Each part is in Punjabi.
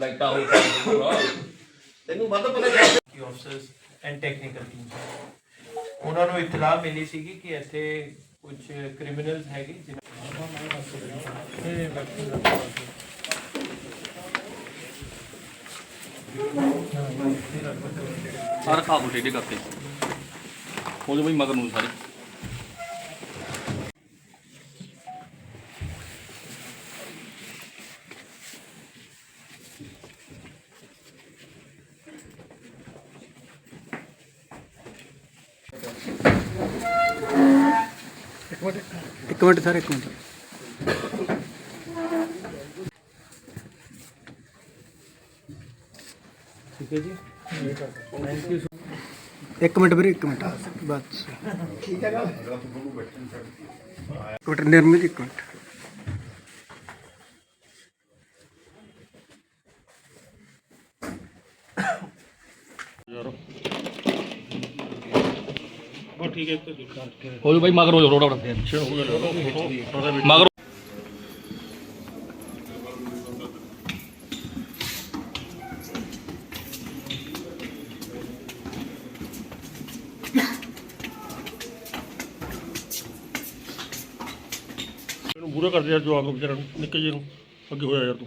ਲਾਈਟਾਂ ਹੋ ਪੂਰਾ ਤੈਨੂੰ ਵੱਧ ਪਤਾ ਚੱਲ ਕੀ ਆਫਸਰਸ ਐਂਡ ਟੈਕਨੀਕਲ ਟੀਮ ਉਹਨਾਂ ਨੂੰ ਇਤਲਾਹ ਮਿਲੀ ਸੀਗੀ ਕਿ ਇੱਥੇ ਕੁਝ ਕ੍ਰਿਮੀਨਲਸ ਹੈਗੇ ਜਿਨ੍ਹਾਂ ਸਾਰਾ ਖਾ ਬੁੱਟੇ ਦੇ ਕਰਤੇ ਹੋ ਜਾ ਬਈ ਮਗਰ ਨੂੰ ਸਾਰੇ। ਇੱਕ ਮਿੰਟ ਸਰ ਇੱਕ ਮਿੰਟ। ਠੀਕ ਹੈ ਜੀ। ਥੈਂਕ ਯੂ ਇੱਕ ਮਿੰਟ ਵੀਰੇ ਇੱਕ ਮਿੰਟ। ਬਸ। ਠੀਕ ਹੈ ਗੱਲ ਇੱਕ ਮਿੰਟ ਨਿਰਮਿਤ ਇੱਕ ਮਿੰਟ। ਹੋ ਜਾ ਬਈ, ਮਗਰ ਹੋ ਜਾ ਰੋੜਾ ਮਗਰ। ਇਹਨੂੰ ਬੁਰਾ ਕਰਦੇ ਯਾਰ ਜਵਾਕ ਨੂੰ ਵਿਚਾਰਾ ਨੂੰ, ਨਿੱਕੇ ਜਿਹੇ ਨੂੰ। ਅੱਗੇ ਹੋਇਆ ਯਾਰ ਤੂੰ।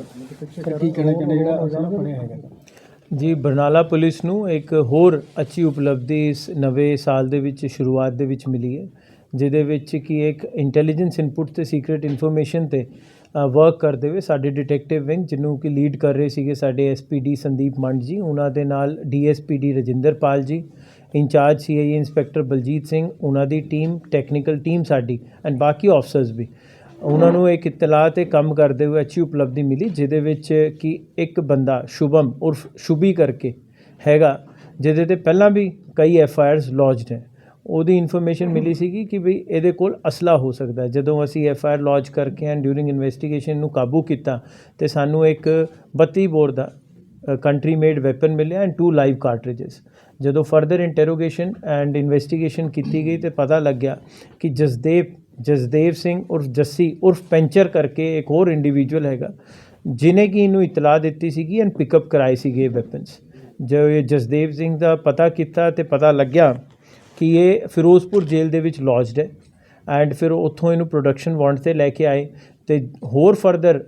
ਕੀ ਕਹਿਣਾ ਚਾਹੁੰਦੇ ਜਿਹੜਾ ਅਸਲ ਫੜਿਆ ਹੈਗਾ। ਜੀ, ਬਰਨਾਲਾ ਪੁਲਿਸ ਨੂੰ ਇੱਕ ਹੋਰ ਅੱਛੀ ਉਪਲਬਧੀ ਇਸ ਨਵੇਂ ਸਾਲ ਦੇ ਵਿੱਚ ਸ਼ੁਰੂਆਤ ਦੇ ਵਿੱਚ ਮਿਲੀ ਹੈ, ਜਿਹਦੇ ਵਿੱਚ ਕਿ ਇੱਕ ਇੰਟੈਲੀਜੈਂਸ ਇਨਪੁਟ ਤੇ ਸੀਕ੍ਰੀਟ ਇਨਫੋਰਮੇਸ਼ਨ ਤੇ ਵਰਕ ਕਰਦੇ ਹੋਏ ਸਾਡੇ ਡਿਟੈਕਟਿਵ ਵਿੰਗ ਜਿਹਨੂੰ ਕਿ ਲੀਡ ਕਰ ਰਹੇ ਸੀਗੇ ਸਾਡੇ ਐਸਪੀਡੀ ਸੰਦੀਪ ਮੰਡ ਜੀ, ਉਹਨਾਂ ਦੇ ਨਾਲ DSPD Rajinder Pal ji, incharge CIA inspector Baljit Singh, ਉਹਨਾਂ ਦੀ ਟੀਮ ਟੈਕਨੀਕਲ ਟੀਮ ਸਾਡੀ ਐਂਡ ਬਾਕੀ ਆਫਸਰਸ ਵੀ। ਉਹਨਾਂ ਨੂੰ ਇੱਕ ਇਤਲਾਹ ਤੇ ਕੰਮ ਕਰਦੇ ਹੋਏ ਅੱਛੀ ਉਪਲਬਧੀ ਮਿਲੀ, ਜਿਹਦੇ ਵਿੱਚ ਕਿ ਇੱਕ ਬੰਦਾ ਸ਼ੁਭਮ ਉਰਫ ਸ਼ੁਭੀ ਕਰਕੇ ਹੈਗਾ, ਜਿਹਦੇ ਤੇ ਪਹਿਲਾਂ ਵੀ ਕਈ ਐਫ ਆਈ ਆਈਆਰਸ ਲੌਜਡ ਹੈ। ਉਹਦੀ ਇਨਫੋਰਮੇਸ਼ਨ ਮਿਲੀ ਸੀਗੀ ਕਿ ਵੀ ਇਹਦੇ ਕੋਲ ਅਸਲਾ ਹੋ ਸਕਦਾ ਹੈ। ਜਦੋਂ ਅਸੀਂ ਐਫ ਆਈ ਆਰ ਲੌਜ ਕਰਕੇ ਐਂਡ ਡਿਊਰਿੰਗ ਇਨਵੈਸਟੀਗੇਸ਼ਨ ਨੂੰ ਕਾਬੂ ਕੀਤਾ, ਤੇ ਸਾਨੂੰ ਇੱਕ 32 ਬੋਰ ਦਾ ਕੰਟਰੀ ਮੇਡ ਵੈਪਨ ਮਿਲਿਆ ਐਂਡ ਟੂ ਲਾਈਵ ਕਾਰਟ੍ਰਿਜਸ ਜਦੋਂ ਫਰਦਰ ਇੰਟਰੋਗੇਸ਼ਨ ਐਂਡ ਇਨਵੈਸਟੀਗੇਸ਼ਨ ਕੀਤੀ ਗਈ ਤੇ ਪਤਾ ਲੱਗਿਆ ਕਿ ਜਸਦੇਵ ਜਸਦੇਵ ਸਿੰਘ ਉਰਫ ਜੱਸੀ ਉਰਫ ਪੈਂਚਰ ਕਰਕੇ ਇੱਕ ਹੋਰ ਇੰਡੀਵਿਜੂਅਲ ਹੈਗਾ ਜਿਨੇ ਕਿ ਇਹਨੂੰ ਇਤਲਾਹ ਦਿੱਤੀ ਸੀਗੀ ਐਂਡ ਪਿਕਅਪ ਕਰਾਏ ਸੀਗੇ ਵੈਪਨਸ ਜੋ ਇਹ ਜਸਦੇਵ ਸਿੰਘ ਦਾ ਪਤਾ ਕੀਤਾ ਤੇ ਪਤਾ ਲੱਗਿਆ ਕਿ ਇਹ ਫਿਰੋਜ਼ਪੁਰ ਜੇਲ੍ਹ ਦੇ ਵਿੱਚ ਲੌਜਡ ਹੈ ਐਂਡ ਫਿਰ ਉੱਥੋਂ ਇਹਨੂੰ ਪ੍ਰੋਡਕਸ਼ਨ ਵਾਰੰਟ ਤੇ ਲੈ ਕੇ ਆਏ ਤੇ ਹੋਰ ਫਰਦਰ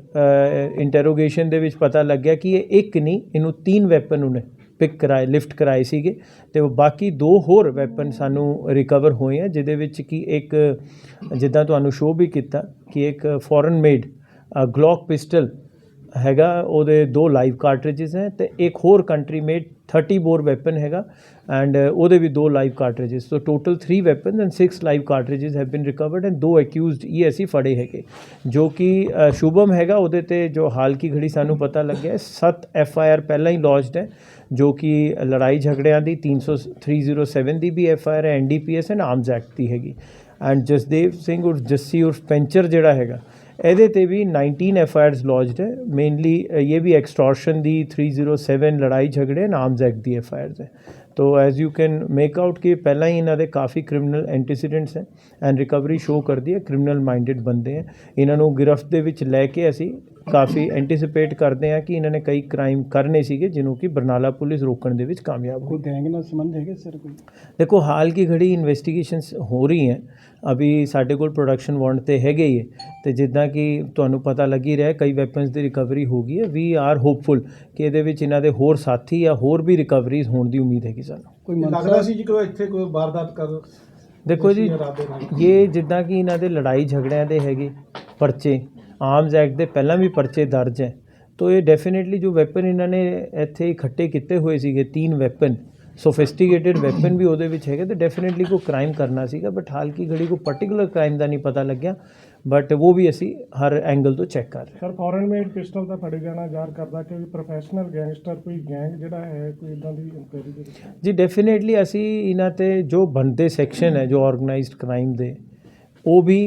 ਇੰਟਰੋਗੇਸ਼ਨ ਦੇ ਵਿੱਚ ਪਤਾ ਲੱਗਿਆ ਕਿ ਇਹ ਇੱਕ ਨਹੀਂ, ਇਹਨੂੰ ਤਿੰਨ ਵੈਪਨ ਉਹਨੇ ਪਿਕ ਕਰਾਏ ਲਿਫਟ ਕਰਾਏ ਸੀਗੇ ਤੇ ਉਹ ਬਾਕੀ ਦੋ ਹੋਰ ਵੈਪਨ ਸਾਨੂੰ ਰਿਕਵਰ ਹੋਏ ਆ, ਜਿਹਦੇ ਵਿੱਚ ਕਿ ਇੱਕ ਜਿੱਦਾਂ ਤੁਹਾਨੂੰ ਸ਼ੋਅ ਵੀ ਕੀਤਾ ਕਿ ਇੱਕ ਫੋਰਨ ਮੇਡ ਗਲੌਕ ਪਿਸਟਲ ਹੈਗਾ, ਉਹਦੇ ਦੋ ਲਾਈਵ ਕਾਰਟ੍ਰਿਜਸ ਹੈ ਤੇ ਇੱਕ ਹੋਰ ਕੰਟਰੀ ਮੇਡ 30 ਬੋਰ ਵੈਪਨ ਹੈਗਾ ਐਂਡ ਉਹਦੇ ਵੀ ਦੋ live cartridges so total 3 weapons and 6 live cartridges have been recovered and ਦੋ ਅਕਿਊਜ਼ਡ ਇਹ ਅਸੀਂ ਫੜੇ ਹੈਗੇ, ਜੋ ਕਿ ਸ਼ੁਭਮ ਹੈਗਾ, ਉਹਦੇ ਤੇ ਜੋ ਹਾਲ ਕੀ ਘੜੀ ਸਾਨੂੰ ਪਤਾ ਲੱਗਿਆ 7 ਐਫ ਆਈ ਆਰ ਪਹਿਲਾਂ ਹੀ ਲੌਜਡ ਹੈ, ਜੋ ਕਿ ਲੜਾਈ ਝਗੜਿਆਂ ਦੀ 300 307 ਦੀ ਵੀ F I R N D P S and arms act ਦੀ ਹੈਗੀ ਐਂਡ ਜਸਦੇਵ ਸਿੰਘ ਉਰ ਜੱਸੀ ਉਰ ਪੈਂਚਰ ਜਿਹੜਾ ਹੈਗਾ ਇਹਦੇ ਤੇ ਵੀ 19 ਐਫ ਆਈ ਆਰਸ ਲੌਜਡ ਹੈ। ਮੇਨਲੀ ਇਹ ਵੀ ਐਕਸਟੋਰਸ਼ਨ ਦੀ 307 ਲੜਾਈ ਝਗੜੇ ਐਂਡ ਆਰਮਸ ਐਕਟ ਦੀ ਐਫ ਆਈ ਆਰਸ ਹੈ। So as you can make out ਕਿ ਪਹਿਲਾਂ ਹੀ ਇਹਨਾਂ ਦੇ ਕਾਫੀ ਕ੍ਰਿਮੀਨਲ ਐਂਟੀਸੀਡੈਂਟਸ ਹੈ। ਐਂਡ ਰਿਕਵਰੀ ਸ਼ੋ ਕਰਦੀ ਹੈ। ਕ੍ਰਿਮੀਨਲ ਮਾਈਂਡਡ ਬੰਦੇ ਹੈ। ਇਹਨਾਂ ਨੂੰ ਗ੍ਰਿਫਤ ਦੇ ਵਿੱਚ ਲੈ ਕੇ ਅਸੀਂ ਕਾਫੀ ਐਂਟੀਸਿਪੇਟ ਕਰਦੇ ਹਾਂ ਕਿ ਇਹਨਾਂ ਨੇ ਕਈ ਕ੍ਰਾਈਮ ਕਰਨੇ ਸੀਗੇ ਜਿਹਨੂੰ ਕਿ ਬਰਨਾਲਾ ਪੁਲਿਸ ਰੋਕਣ ਦੇ ਵਿੱਚ ਕਾਮਯਾਬ ਹੋਈ। ਗੈਂਗ ਨਾਲ ਸੰਬੰਧ ਹੈਗੇ ਸਰ ਕੋਈ? ਦੇਖੋ ਹਾਲ ਕੀ ਘੜੀ ਇਨਵੈਸਟੀਗੇਸ਼ਨਸ ਹੋ ਰਹੀ ਹੈ ਅਭੀ ਸਾਡੇ ਕੋਲ ਪ੍ਰੋਡਕਸ਼ਨ ਵਾਰੰਟ ਤੇ ਹੈਗੇ ਹੀ ਹੈ ਤੇ ਜਿੱਦਾਂ ਕਿ ਤੁਹਾਨੂੰ ਪਤਾ ਲੱਗ ਹੀ ਰਿਹਾ ਕਈ ਵੈਪਨਸ ਦੀ ਰਿਕਵਰੀ ਹੋ ਗਈ ਹੈ। ਵੀ ਆਰ ਹੋਪਫੁਲ ਕਿ ਇਹਦੇ ਵਿੱਚ ਇਹਨਾਂ ਦੇ ਹੋਰ ਸਾਥੀ ਜਾਂ ਹੋਰ ਵੀ ਰਿਕਵਰੀਜ਼ ਹੋਣ ਦੀ ਉਮੀਦ ਹੈਗੀ ਸਾਨੂੰ। ਕੋਈ ਲੱਗਦਾ ਸੀ ਜੀ ਕੋਈ ਇੱਥੇ ਕੋਈ ਵਾਰਦਾਤ ਕਰ ਦੇਖੋ ਜੀ ਇਹ ਜਿੱਦਾਂ ਕਿ ਇਹਨਾਂ ਦੇ ਲੜਾਈ ਝਗੜਿਆਂ ਦੇ ਹੈਗੇ ਪਰਚੇ ਆਰਮਸ ਐਕਟ ਦੇ ਪਹਿਲਾਂ ਵੀ ਪਰਚੇ ਦਰਜ ਹੈ। ਤੋ ਇਹ ਡੈਫੀਨਿਟਲੀ ਜੋ ਵੈਪਨ ਇਹਨਾਂ ਨੇ ਇੱਥੇ ਇਕੱਠੇ ਕੀਤੇ ਹੋਏ ਸੀਗੇ ਤਿੰਨ ਵੈਪਨ ਸੋਫਿਸਟੀਕੇਟਿਡ ਵੈਪਨ ਵੀ ਉਹਦੇ ਵਿੱਚ ਹੈਗੇ ਤੇ ਡੈਫੀਨਿਟਲੀ ਕੋਈ ਕ੍ਰਾਈਮ ਕਰਨਾ ਸੀਗਾ ਬਟ ਹਾਲ ਕੀ ਘੜੀ ਕੋਈ ਪਾਰਟਿਕੂਲਰ ਕ੍ਰਾਈਮ ਦਾ ਨਹੀਂ ਪਤਾ ਲੱਗਿਆ ਬਟ ਉਹ ਵੀ ਅਸੀਂ ਹਰ ਐਂਗਲ ਤੋਂ ਚੈੱਕ ਕਰ ਰਹੇ ਹਾਂ। ਸਰ ਫੋਰਨ ਮੇਡ ਪਿਸਟਲ ਦਾ ਫੜੇ ਜਾਣਾ ਜ਼ਾਹਰ ਕਰਦਾ ਕਿ ਪ੍ਰੋਫੈਸ਼ਨਲ ਗੈਂਗਸਟਰ ਕੋਈ ਗੈਂਗ ਜਿਹੜਾ ਹੈ ਕੋਈ ਇਦਾਂ ਦੀ ਇਨਕੁਆਇਰੀ ਜੀ ਡੈਫੀਨੇਟਲੀ ਅਸੀਂ ਇਹਨਾਂ ਤੇ ਜੋ ਬਣਦੇ ਸੈਕਸ਼ਨ ਹੈ ਜੋ ਆਰਗੇਨਾਈਜ਼ਡ ਕ੍ਰਾਈਮ ਦੇ ਉਹ ਵੀ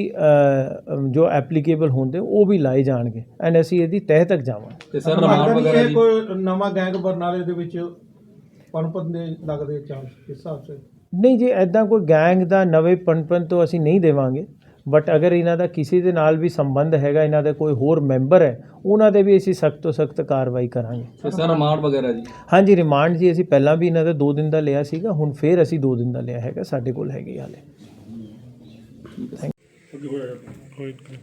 ਜੋ ਐਪਲੀਕੇਬਲ ਹੁੰਦੇ ਉਹ ਵੀ ਲਾਏ ਜਾਣਗੇ। ਐਂਡ ਅਸੀਂ ਇਹਦੀ ਤਹਿ ਤੱਕ ਜਾਵਾਂਗੇ। ਤੇ ਸਰ ਰਿਮਾਂਡ ਵਗੈਰਾ ਜੀ। ਕੋਈ ਨਵਾਂ ਗੈਂਗ ਬਰਨਾਲੇ ਦੇ ਵਿੱਚ ਪਨਪਨ ਦੇ ਲੱਗਦੇ ਚਾਂਸ ਇਸ ਹਿਸਾਬ ਸੇ? ਨਹੀਂ ਜੀ ਐਦਾਂ ਕੋਈ ਗੈਂਗ ਦਾ ਨਵੇਂ ਪਣਪਣ ਤੋਂ ਅਸੀਂ ਨਹੀਂ ਦੇਵਾਂਗੇ। ਬਟ ਅਗਰ ਇਹਨਾਂ ਦਾ ਕਿਸੇ ਦੇ ਨਾਲ ਵੀ ਸੰਬੰਧ ਹੈਗਾ ਇਹਨਾਂ ਦਾ ਕੋਈ ਹੋਰ ਮੈਂਬਰ ਹੈ ਉਹਨਾਂ ਦੇ ਵੀ ਅਸੀਂ ਸਖਤ ਤੋਂ ਸਖਤ ਕਾਰਵਾਈ ਕਰਾਂਗੇ। ਤੇ ਸਰ ਰਿਮਾਂਡ ਵਗੈਰਾ ਜੀ? ਹਾਂਜੀ ਰਿਮਾਂਡ ਜੀ ਅਸੀਂ ਪਹਿਲਾਂ ਵੀ ਇਹਨਾਂ ਦਾ 2 ਦਿਨ ਦਾ ਲਿਆ ਸੀਗਾ ਹੁਣ ਫੇਰ ਅਸੀਂ 2 ਦਿਨ ਦਾ ਲਿਆ ਹੈਗਾ ਸਾਡੇ ਕੋਲ ਹੈਗੇ ਹਾਲੇ। ਅੱਗੇ ਹੋਇਆ ਯਾਰ ਤੂੰ